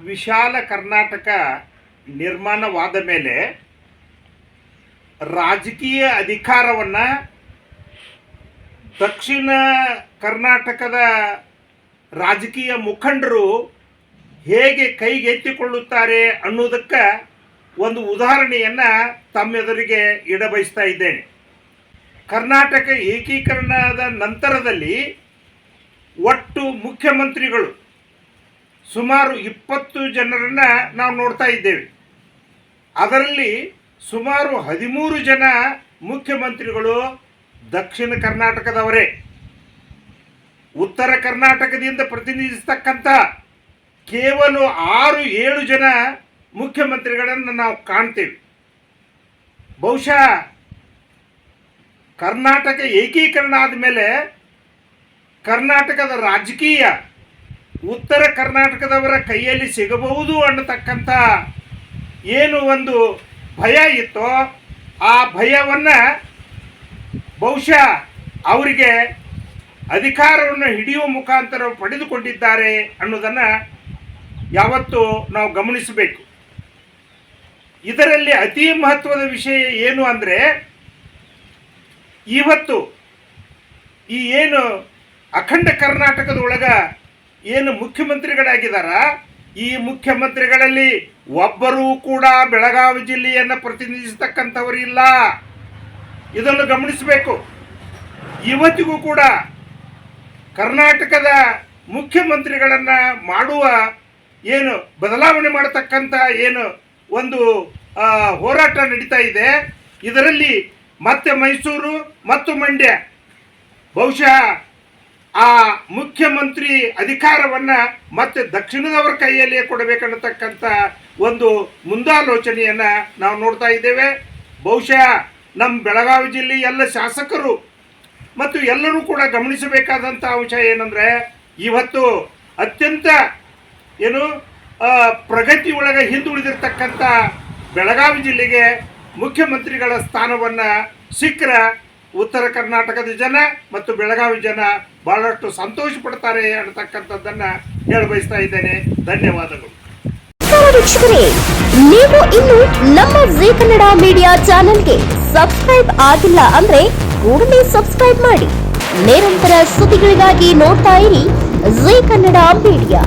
ವಿಶಾಲ ಕರ್ನಾಟಕ ನಿರ್ಮಾಣವಾದ ಮೇಲೆ ರಾಜಕೀಯ ಅಧಿಕಾರವನ್ನು ದಕ್ಷಿಣ ಕರ್ನಾಟಕದ ರಾಜಕೀಯ ಮುಖಂಡರು ಹೇಗೆ ಕೈಗೆತ್ತಿಕೊಳ್ಳುತ್ತಾರೆ ಅನ್ನೋದಕ್ಕೆ ಒಂದು ಉದಾಹರಣೆಯನ್ನು ತಮ್ಮೆದುರಿಗೆ ಇಡಬಯಸ್ತಾ ಇದ್ದೇನೆ. ಕರ್ನಾಟಕ ಏಕೀಕರಣದ ನಂತರದಲ್ಲಿ ಒಟ್ಟು ಮುಖ್ಯಮಂತ್ರಿಗಳು ಸುಮಾರು ಇಪ್ಪತ್ತು ಜನರನ್ನು ನಾವು ನೋಡ್ತಾ ಇದ್ದೇವೆ. ಅದರಲ್ಲಿ ಸುಮಾರು ಹದಿಮೂರು ಜನ ಮುಖ್ಯಮಂತ್ರಿಗಳು ದಕ್ಷಿಣ ಕರ್ನಾಟಕದವರೇ. ಉತ್ತರ ಕರ್ನಾಟಕದಿಂದ ಪ್ರತಿನಿಧಿಸ್ತಕ್ಕಂಥ ಕೇವಲ ಆರು ಏಳು ಜನ ಮುಖ್ಯಮಂತ್ರಿಗಳನ್ನು ನಾವು ಕಾಣ್ತೇವೆ. ಬಹುಶಃ ಕರ್ನಾಟಕ ಏಕೀಕರಣ ಆದಮೇಲೆ ಕರ್ನಾಟಕದ ರಾಜಕೀಯ ಉತ್ತರ ಕರ್ನಾಟಕದವರ ಕೈಯಲ್ಲಿ ಸಿಗಬಹುದು ಅನ್ನತಕ್ಕಂಥ ಏನು ಒಂದು ಭಯ ಇತ್ತೋ ಆ ಭಯವನ್ನು ಬಹುಶಃ ಅವರಿಗೆ ಅಧಿಕಾರವನ್ನು ಹಿಡಿಯುವ ಮುಖಾಂತರ ಪಡೆದುಕೊಂಡಿದ್ದಾರೆ ಅನ್ನೋದನ್ನು ಯಾವತ್ತು ನಾವು ಗಮನಿಸಬೇಕು. ಇದರಲ್ಲಿ ಅತಿ ಮಹತ್ವದ ವಿಷಯ ಏನು ಅಂದರೆ ಇವತ್ತು ಈ ಏನು ಅಖಂಡ ಕರ್ನಾಟಕದೊಳಗ ಏನು ಮುಖ್ಯಮಂತ್ರಿಗಳಾಗಿದ್ದಾರ? ಈ ಮುಖ್ಯಮಂತ್ರಿಗಳಲ್ಲಿ ಒಬ್ಬರೂ ಕೂಡ ಬೆಳಗಾವಿ ಜಿಲ್ಲೆಯನ್ನು ಪ್ರತಿನಿಧಿಸತಕ್ಕಂಥವರು ಇಲ್ಲ. ಇದನ್ನು ಗಮನಿಸಬೇಕು. ಇವತ್ತಿಗೂ ಕೂಡ ಕರ್ನಾಟಕದ ಮುಖ್ಯಮಂತ್ರಿಗಳನ್ನು ಮಾಡುವ ಏನು ಬದಲಾವಣೆ ಮಾಡತಕ್ಕಂಥ ಏನು ಒಂದು ಹೋರಾಟ ನಡೀತಾ ಇದೆ. ಇದರಲ್ಲಿ ಮತ್ತೆ ಮೈಸೂರು ಮತ್ತು ಮಂಡ್ಯ. ಬಹುಶಃ ಆ ಮುಖ್ಯಮಂತ್ರಿ ಅಧಿಕಾರವನ್ನ ಮತ್ತೆ ದಕ್ಷಿಣದವರ ಕೈಯಲ್ಲಿಯೇ ಕೊಡಬೇಕನ್ನತಕ್ಕಂಥ ಒಂದು ಮುಂದಾಲೋಚನೆಯನ್ನ ನಾವು ನೋಡ್ತಾ ಇದ್ದೇವೆ. ಬಹುಶಃ ನಮ್ಮ ಬೆಳಗಾವಿ ಜಿಲ್ಲೆ ಎಲ್ಲ ಶಾಸಕರು ಮತ್ತು ಎಲ್ಲರೂ ಕೂಡ ಗಮನಿಸಬೇಕಾದಂಥ ಅಂಶ ಏನಂದ್ರೆ, ಇವತ್ತು ಅತ್ಯಂತ ಏನು ಪ್ರಗತಿ ಒಳಗೆ ಹಿಂದುಳಿದಿರ್ತಕ್ಕಂಥ ಬೆಳಗಾವಿ ಜಿಲ್ಲೆಗೆ ಮುಖ್ಯಮಂತ್ರಿಗಳ ಸ್ಥಾನವನ್ನ ಸಿಕ್ಕರ ಉತ್ತರ ಕರ್ನಾಟಕದ ಜನ ಮತ್ತು ಬೆಳಗಾವಿ ಜನ ಬಹಳಷ್ಟು ಸಂತೋಷ ಪಡ್ತಾರೆ ಅನ್ನತಕ್ಕಂಥದ್ದನ್ನ ಹೇಳ ಬಯಸ್ತಾ ಇದ್ದೇನೆ. ಧನ್ಯವಾದಗಳು. ವೀಕ್ಷಕರೇ, ನೀವು ಇನ್ನು ನಮ್ಮ ಜೀ ಕನ್ನಡ ಮೀಡಿಯಾ ಚಾನೆಲ್ಗೆ ಸಬ್ಸ್ಕ್ರೈಬ್ ಆಗಿಲ್ಲ ಅಂದ್ರೆ ಕೂಡಲೇ ಸಬ್ಸ್ಕ್ರೈಬ್ ಮಾಡಿ. ನಿರಂತರ ಸುದ್ದಿಗಳಿಗಾಗಿ ನೋಡ್ತಾ ಇರಿ ಜೀ ಕನ್ನಡ ಮೀಡಿಯಾ.